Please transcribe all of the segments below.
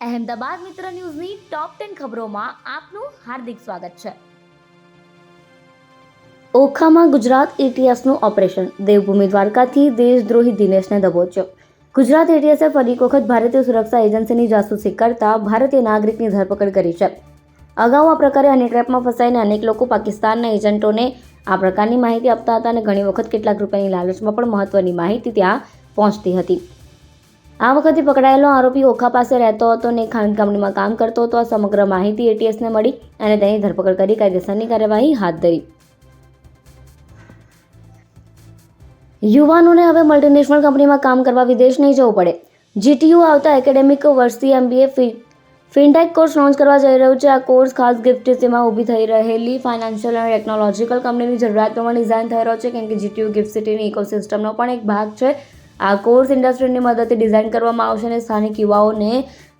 અહેમદાબાદ મિત્ર ન્યૂઝની top ten ખબરોમાં આપનું હાર્દિક સ્વાગત છે. ઓખામાં ગુજરાત એટીએસનું ઓપરેશન. દેવભૂમિ દ્વારકાથી દેશદ્રોહી દિનેશને દબોચ્યો. ગુજરાત એટીએસે ફરી એક વખત ભારતીય સુરક્ષા એજન્સીની જાસૂસી કરતા ભારતીય નાગરિકની ધરપકડ કરી છે. અગાઉ આ પ્રકારે અનેક ટ્રેપમાં ફસાઈને અનેક લોકો પાકિસ્તાનના એજન્ટોને આ પ્રકારની માહિતી આપતા હતા અને ઘણી વખત કેટલાક રૂપિયાની લાલચમાં પણ મહત્વની માહિતી ત્યાં પહોંચતી હતી. આ વખતે પકડાયેલો આરોપી ઓખા પાસે રહેતો હતો અને ખાણ કંપનીમાં કામ કરતો હતો. આ સમગ્ર માહિતી એટીએસને મળી અને તેની ધરપકડ કરી કાયદેસરની કાર્યવાહી હાથ ધરી. યુવાનોને હવે મલ્ટીનેશનલ કંપનીમાં કામ કરવા વિદેશ નહીં જવું પડે. જીટીયુ આવતા એકેડેમિક વર્ષથી એમબીએ ફિનટેક કોર્સ લોન્ચ કરવા જઈ રહ્યું છે. આ કોર્સ ખાસ ગિફ્ટ સિટીમાં ઊભી થઈ રહેલી ફાઇનાન્શિયલ અને ટેકનોલોજીકલ કંપનીની જરૂરિયાત પ્રમાણે ડિઝાઇન થઈ રહ્યો છે, કેમ કે જીટીયુ ગિફ્ટ સિટીની ઇકોસિસ્ટમનો પણ એક ભાગ છે. આ કોર્સ ઇન્ડસ્ટ્રીની મદદથી ડિઝાઇન કરવામાં આવશે અને સ્થાનિક યુવાઓને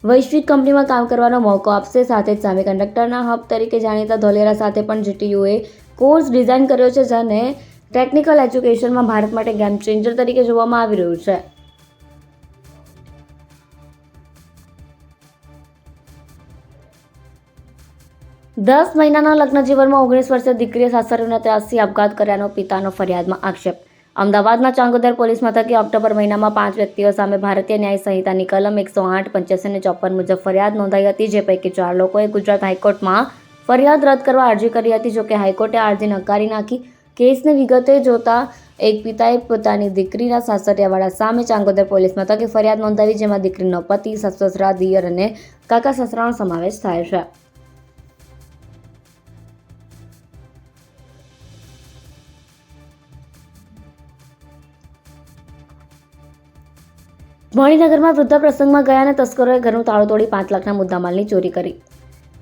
વૈશ્વિક કંપનીમાં કામ કરવાનો મોકો આપશે. સાથે જ સામે કંડક્ટરના હબ તરીકે જાણીતા ધોલેરા સાથે પણ જીટીયુએ કોર્સ ડિઝાઇન કર્યો છે, જેને ટેકનિકલ એજ્યુકેશનમાં ભારત માટે ગેમ ચેન્જર તરીકે જોવામાં આવી રહ્યું છે. દસ મહિનાના લગ્ન જીવનમાં ઓગણીસ વર્ષે દીકરીએ સાસરીને ત્રાસી આપઘાત કર્યાનો પિતાનો ફરિયાદમાં આક્ષેપ. અમદાવાદના ચાંગોદર પોલીસ મથકે ઓક્ટોબર મહિનામાં પાંચ વ્યક્તિઓ સામે ભારતીય ન્યાય સંહિતાની કલમ એકસો આઠ, પંચ્યાસી અને ચોપન મુજબ ફરિયાદ નોંધાઈ હતી, જે પૈકી ચાર લોકોએ ગુજરાત હાઈકોર્ટમાં ફરિયાદ રદ કરવા અરજી કરી હતી જોકે હાઈકોર્ટે અરજી નકારી નાખી. કેસને વિગતે જોતા એક પિતાએ પોતાની દીકરીના સાસરિયાવાળા સામે ચાંગોદર પોલીસ મથકે ફરિયાદ નોંધાવી, જેમાં દીકરીનો પતિ સસરા, દિયર અને કાકા સસરાનો સમાવેશ થાય છે. મણિનગરમાં વૃદ્ધા પ્રસંગમાં ગયા અને તસ્કરોએ ઘરનું તાળું તોડી પાંચ લાખના મુદ્દામાલની ચોરી કરી.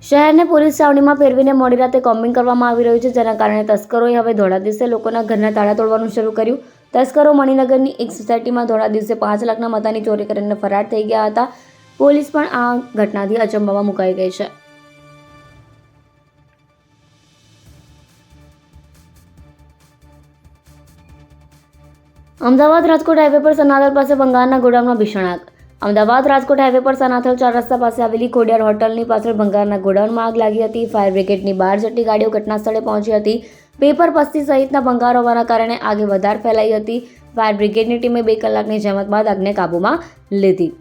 શહેરને પોલીસ છાવણીમાં ફેરવીને મોડી રાતે કોમ્બિંગ કરવામાં આવી રહ્યું છે, જેના કારણે તસ્કરોએ હવે ધોળા દિવસે લોકોના ઘરના તાળા તોડવાનું શરૂ કર્યું. તસ્કરો મણિનગરની એક સોસાયટીમાં ધોળા દિવસે પાંચ લાખના મતાની ચોરી કરીને ફરાર થઈ ગયા હતા. પોલીસ પણ આ ઘટનાથી અચંબામાં મુકાઈ ગઈ છે. અમદાવાદ રાજકોટ હાઈવે પર સનાથલ પાસે ભંગારના ગોડાઉનમાં ભીષણ આગ. અમદાવાદ રાજકોટ હાઈવે પર સનાથલ ચાર રસ્તા પાસે આવેલી ખોડિયાર હોટલની પાછળ ભંગારના ગોડાઉનમાં આગ લાગી હતી. ફાયર બ્રિગેડની બાર જેટલી ગાડીઓ ઘટના સ્થળે પહોંચી હતી. પેપર પસ્તી સહિતના ભંગાર હોવાના કારણે આગે વધારે ફેલાઈ હતી. ફાયર બ્રિગેડની ટીમે બે કલાકની જહેમત બાદ આગને કાબૂમાં લીધી.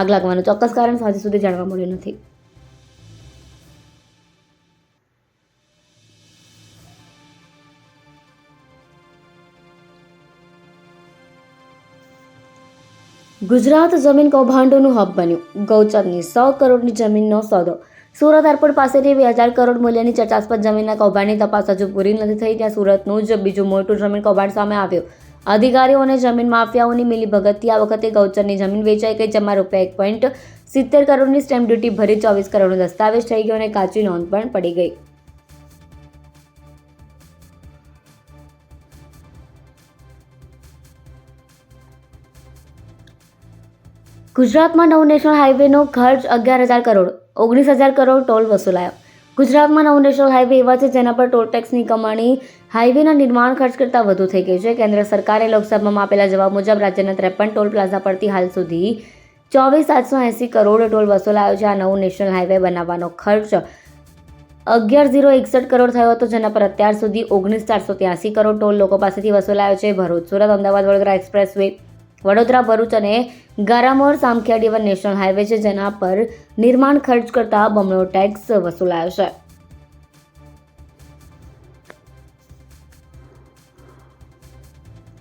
આગ લાગવાનું ચોક્કસ કારણ હજી સુધી જાણવા મળ્યું નથી. ગુજરાત જમીન કૌભાંડોનું હબ બન્યું. ગૌચરની સો કરોડની જમીનનો સોદો. સુરત એરપોર્ટ પાસેથી બે હજાર કરોડ મૂલ્યની ચર્ચાસ્પદ જમીનના કૌભાંડની તપાસ હજુ પૂરી નથી થઈ. ત્યાં સુરતનું જ બીજું મોટું જમીન કૌભાંડ સામે આવ્યું. અધિકારીઓ અને જમીન માફિયાઓની મિલીભગતથી આ વખતે ગૌચરની જમીન વેચાઈ ગઈ, જેમાં રૂપિયા એક પોઈન્ટ સિત્તેર કરોડની સ્ટેમ્પ ડ્યુટી ભરી ચોવીસ કરોડનો દસ્તાવેજ થઈ ગયો અને કાચી નોંધ પણ પડી ગઈ. ગુજરાતમાં નવ નેશનલ હાઈવેનો ખર્ચ અગિયાર હજાર કરોડ, ઓગણીસ હજાર કરોડ ટોલ વસૂલાયો. ગુજરાતમાં નવ નેશનલ હાઈવે એવા છે જેના પર ટોલ ટેક્સની કમાણી, હાઈવેના નિર્માણ ખર્ચ કરતાં વધુ થઈ ગઈ છે. કેન્દ્ર સરકારે લોકસભામાં આપેલા જવાબ મુજબ રાજ્યના ત્રેપન ટોલ પ્લાઝા પરથી હાલ સુધી ચોવીસ સાતસો એંસી કરોડ ટોલ વસૂલાયો છે આ નવું નેશનલ હાઈવે બનાવવાનો ખર્ચ. અગિયાર ઝીરો એકસઠ કરોડ થયો હતો જેના પર અત્યાર સુધી ઓગણીસ ચારસો ત્યાસી કરોડ ટોલ લોકો પાસેથી વસૂલાયો છે. ભરૂચ, સુરત, અમદાવાદ, વડોદરા એક્સપ્રેસ વે વડોદરા, ભરૂચ અને Garamore Samakhiyali one national highway છે, જેના પર નિર્માણ ખર્ચ કરતા બમણો ટેક્સ વસૂલાયો છે.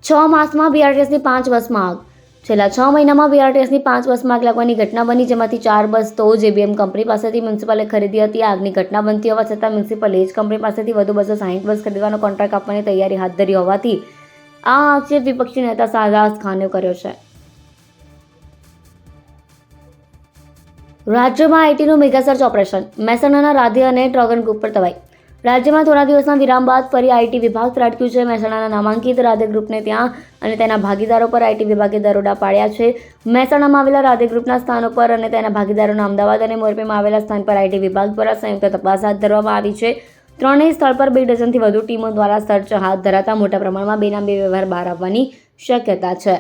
છ માસમાં બીઆરટીએસની પાંચ બસમાં આગ છેલ્લા છ મહિનામાં બીઆરટીએસની પાંચ બસમાં આગ લાગવાની ઘટના બની, જેમાંથી ચાર બસ તો જેબીએમ કંપની પાસેથી મ્યુનિસિપલે ખરીદી હતી. આગની ઘટના બનતી હોવા છતાં મ્યુનિસિપલે એ જ કંપની પાસેથી વધુ બસો સાહીઠ બસ ખરીદવાનો કોન્ટ્રાક્ટ આપવાની તૈયારી હાથ ધરી હોવાથી આ આક્ષેપ વિપક્ષી નેતા શાહજાદ ખાને કર્યો છે. રાજ્યમાં આઈટીનું મેગા સર્ચ ઓપરેશન. મહેસાણાના રાધે અને ટ્રોગન ગ્રુપ પર તવાઈ રાજ્યમાં થોડા દિવસના વિરામ બાદ ફરી આઈટી વિભાગ ત્રાટક્યું છે. મહેસાણાના નામાંકિત રાધે ગ્રુપને ત્યાં અને તેના ભાગીદારો પર આઈટી વિભાગે દરોડા પાડ્યા છે. મહેસાણામાં આવેલા રાધે ગ્રુપના સ્થાનો પર અને તેના ભાગીદારોના અમદાવાદ અને મોરબીમાં આવેલા સ્થાન પર આઈટી વિભાગ દ્વારા સંયુક્ત તપાસ હાથ ધરવામાં આવી છે. ત્રણેય સ્થળ પર બે ડઝનથી વધુ ટીમો દ્વારા સર્ચ હાથ ધરાતા મોટા પ્રમાણમાં બેનામી વ્યવહાર બહાર આવવાની શક્યતા છે.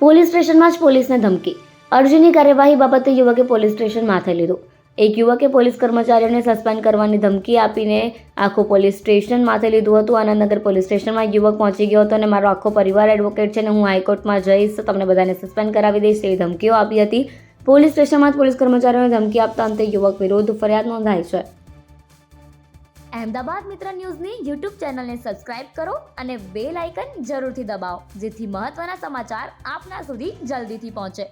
પોલીસ સ્ટેશનમાં જ પોલીસને ધમકી. અરજીની કાર્યવાહી બાબતે યુવકે પોલીસ સ્ટેશન માથે લીધું. એક યુવકે પોલીસ કર્મચારીઓને સસ્પેન્ડ કરવાની ધમકી આપીને આખું પોલીસ સ્ટેશન માથે લીધું હતું. આનંદનગર પોલીસ સ્ટેશનમાં યુવક પહોંચી ગયો હતો અને મારો આખો પરિવાર એડવોકેટ છે અને હું હાઈકોર્ટમાં જઈશ. તમને બધાને સસ્પેન્ડ કરાવી દઈશ તેવી ધમકીઓ આપી હતી. પોલીસ સ્ટેશનમાં જ પોલીસ કર્મચારીઓને ધમકી આપતા અંતે યુવક વિરુદ્ધ ફરિયાદ નોંધાઈ છે. અહેમદાબાદ મિત્ર ન્યૂઝની યુટ્યુબ ચેનલને સબસ્ક્રાઇબ કરો અને બેલ આઇકન જરૂરથી દબાવો, જેથી મહત્ત્વના સમાચાર આપના સુધી જલ્દીથી પહોંચે.